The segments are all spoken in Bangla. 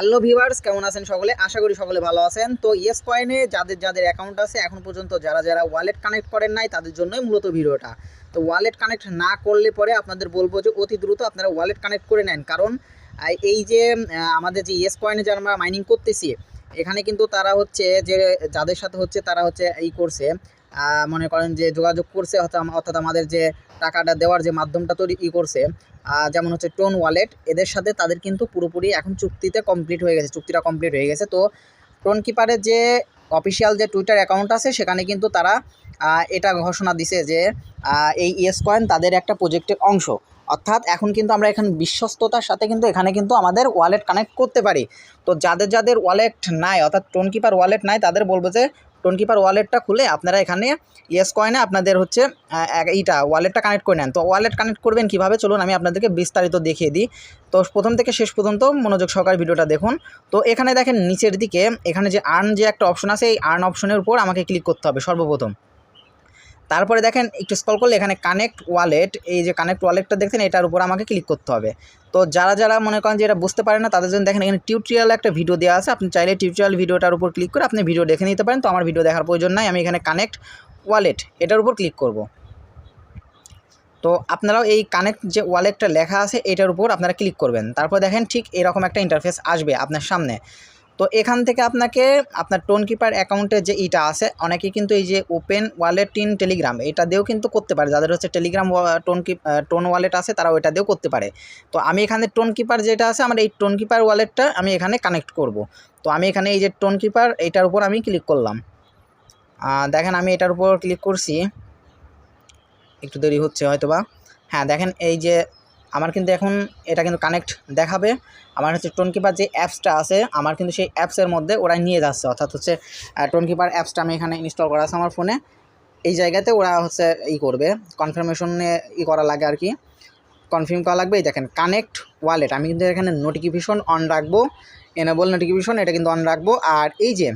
হ্যালো ভিভার্স কেমন আছেন সকলে? আশা করি সকলে ভালো আছেন। তো ইয়েস কয়েনে যাদের যাদের অ্যাকাউন্ট আছে, এখন পর্যন্ত যারা যারা ওয়ালেট কানেক্ট করেন নাই, তাদের জন্যই মূলত ভিডিওটা। তো ওয়ালেট কানেক্ট না করলে পরে আপনাদের বলব যে অতি দ্রুত আপনারা ওয়ালেট কানেক্ট করে নেন। কারণ এই যে আমাদের যে ইয়েস কয়েনে যারা আমরা মাইনিং করতেছি, এখানে কিন্তু তারা হচ্ছে যে, যাদের সাথে হচ্ছে তারা হচ্ছে এই করছে মনে করেন যে যোগাযোগ করছে, অর্থাৎ আমাদের যে টাকাটা দেওয়ার যে মাধ্যমটা তৈরি ই করছে যেমন হচ্ছে টোন ওয়ালেট, এদের সাথে তাদের কিন্তু পুরোপুরি এখন চুক্তিতে কমপ্লিট হয়ে গেছে, চুক্তিটা কমপ্লিট হয়ে গেছে। তো টোন কিপারের যে অফিসিয়াল যে টুইটার অ্যাকাউন্ট আছে, সেখানে কিন্তু তারা এটা ঘোষণা দিছে যে এই ইয়েস কয়েন তাদের একটা প্রজেক্টের অংশ। অর্থাৎ এখন কিন্তু আমরা এখানে বিশ্বস্ততার সাথে কিন্তু এখানে কিন্তু আমাদের ওয়ালেট কানেক্ট করতে পারি। তো যাদের যাদের ওয়ালেট নাই, অর্থাৎ টোন কিপার ওয়ালেট নাই, তাদের বলব যে টোন কিপার ওয়ালেটটা খুলে আপনারা এখানে ইয়েস কয়েনে আপনাদের হচ্ছে এইটা ওয়ালেটটা কানেক্ট করে নেন। তো ওয়ালেট কানেক্ট করবেন কীভাবে? চলুন আমি আপনাদেরকে বিস্তারিত দেখিয়ে দিই। তো প্রথম থেকে শেষ পর্যন্ত মনোযোগ সহকারে ভিডিওটা দেখুন। তো এখানে দেখেন নিচের দিকে এখানে যে আর্ন যে একটা অপশন আছে, এই আর্ন অপশনের উপর আমাকে ক্লিক করতে হবে সর্বপ্রথম। তারপরে দেখেন, একটু স্কল করলে এখানে কানেক্ট ওয়ালেট এই যে কানেক্ট ওয়ালেটটা দেখছেন, এটার উপর আমাকে ক্লিক করতে হবে। তো যারা যারা মনে করেন যে এটা বুঝতে পারে না, তাদের জন্য দেখেন, এখানে টিউটোরিয়াল একটা ভিডিও দেওয়া আছে। আপনি চাইলে টিউটোরিয়াল ভিডিওটার উপর ক্লিক করে আপনি ভিডিও দেখে নিতে পারেন। তো আমার ভিডিও দেখার প্রয়োজন নাই, আমি এখানে কানেক্ট ওয়ালেট এটার উপর ক্লিক করব। তো আপনারাও এই কানেক্ট যে ওয়ালেটটা লেখা আছে, এটার উপর আপনারা ক্লিক করবেন। তারপর দেখেন, ঠিক এরকম একটা ইন্টারফেস আসবে আপনার সামনে। তো এখান থেকে আপনাকে আপনার টোন কিপার অ্যাকাউন্টের যে ইটা আছে, অনেকে কিন্তু এই যে ওপেন ওয়ালেট ইন টেলিগ্রাম, এটা দিয়েও কিন্তু করতে পারে। যাদের হচ্ছে Telegram ton keep ton wallet আছে তারা ওইটা দিয়েও করতে পারে। তো আমি এখানে টোন কিপার যেটা আছে, আমার এই টোন কিপার ওয়ালেটটা আমি এখানে কানেক্ট করব। তো আমি এখানে এই যে টোন কিপার এইটার উপর আমি ক্লিক করলাম। দেখেন আমি এটার উপর ক্লিক করছি। একটু দেরি হচ্ছে হয়তো বা হ্যাঁ দেখেন এই যে আমার কিন্তু এখন এটা কিন্তু কানেক্ট দেখাবে। আমার হচ্ছে টোন কিপার যে অ্যাপসটা আছে, আমার কিন্তু সেই অ্যাপসের মধ্যে ওরা নিয়ে যাচ্ছে। অর্থাৎ হচ্ছে টোন কিপার অ্যাপসটা আমি এখানে ইনস্টল করা আছে আমার ফোনে এই জায়গাতে ওরা হচ্ছে ই করবে কনফার্মেশনে ই করা লাগে আর কি। কনফার্ম করা লাগবে, এই দেখেন কানেক্ট ওয়ালেট আমি কিন্তু এখানে নোটিফিকেশন অন রাখব এনেবল নোটিফিকেশন এটা কিন্তু অন রাখব। আর এই যে,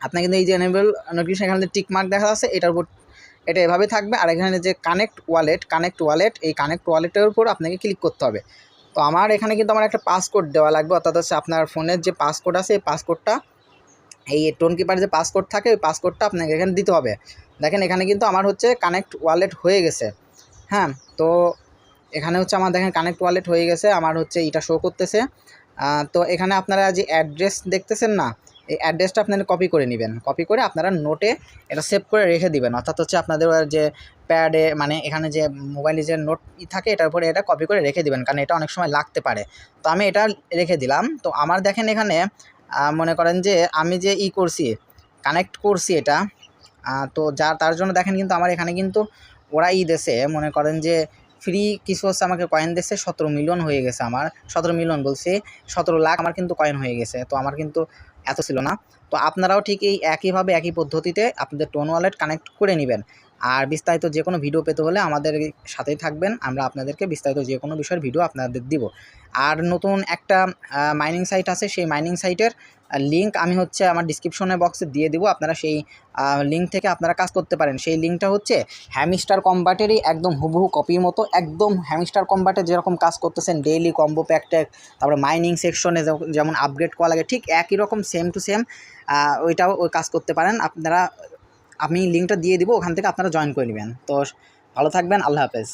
আপনার কিন্তু এই যে এনেবল নোটিফিকেশন এখানে টিক মার্ক দেখা যাচ্ছে, এটার উপর এটা এভাবে থাকবে। আর এখানে যে কানেক্ট ওয়ালেট কানেক্ট ওয়ালেট এই কানেক্ট ওয়ালেটের উপর আপনাকে ক্লিক করতে হবে। তো আমার এখানে কিন্তু আমার একটা পাসকোড দেওয়া লাগবে, অর্থাৎ হচ্ছে আপনার ফোনের যে পাসকোড আছে, এই পাসকোডটা এই টোন কিপার যে পাসকোড থাকে, ওই পাসকোডটা আপনাকে এখানে দিতে হবে। দেখেন এখানে কিন্তু আমার হচ্ছে কানেক্ট ওয়ালেট হয়ে গেছে। হ্যাঁ তো এখানে হচ্ছে আমার দেখেন কানেক্ট ওয়ালেট হয়ে গেছে, আমার হচ্ছে এটা শো করতেছে। তো এখানে আপনারা যে অ্যাড্রেস দেখতেছেন না এই অ্যাড্রেসটা আপনারা কপি করে নেবেন। কপি করে আপনারা নোটে এটা সেভ করে রেখে দিবেন। অর্থাৎ হচ্ছে আপনাদের যে প্যাডে মানে এখানে যে মোবাইলে যে নোট থাকে, এটার উপরে এটা কপি করে রেখে দিবেন, কারণ এটা অনেক সময় লাগতে পারে। তো আমি এটা রেখে দিলাম। তো আমার দেখেন এখানে মনে করেন যে আমি যে ই করছি কানেক্ট করছি এটা তো যার, তার জন্য দেখেন কিন্তু আমার এখানে কিন্তু ওরা ই দেশে মনে করেন যে ফ্রি কিছু হচ্ছে আমাকে কয়েন দিচ্ছে সতেরো মিলিয়ন হয়ে গেছে আমার। সতেরো মিলিয়ন বলছি, সতেরো লাখ আমার কিন্তু কয়েন হয়ে গেছে। তো আমার কিন্তু এত ছিল না। তো আপনারাও ঠিক এই একইভাবে একই পদ্ধতিতে আপনাদের টোন ওয়ালেট কানেক্ট করে নেবেন। আর বিস্তারিত যে কোনো ভিডিও পেতে হলে আমাদের সাথেই থাকবেন। আমরা আপনাদেরকে বিস্তারিত যে কোনো বিষয়ের ভিডিও আপনাদের দিব। আর নতুন একটা মাইনিং সাইট আছে, সেই মাইনিং সাইটের লিঙ্ক আমি হচ্ছে আমার ডিসক্রিপশনে বক্সে দিয়ে দিব। আপনারা সেই লিঙ্ক থেকে আপনারা কাজ করতে পারেন। সেই লিঙ্কটা হচ্ছে হ্যামিস্টার কম্বাটেরই একদম হুবহু কপির মতো। একদম হ্যামিস্টার কম্বাটে যেরকম কাজ করতেছেন ডেইলি কম্বো প্যাক তারপরে মাইনিং সেকশনে যেমন আপগ্রেড করা লাগে, ঠিক একই রকম সেম টু সেম ওইটাও ওই কাজ করতে পারেন। আপনারা, আমি লিঙ্কটা দিয়ে দিব, ওখান থেকে আপনারা জয়েন করে নেবেন। তো ভালো থাকবেন, আল্লাহ হাফেজ।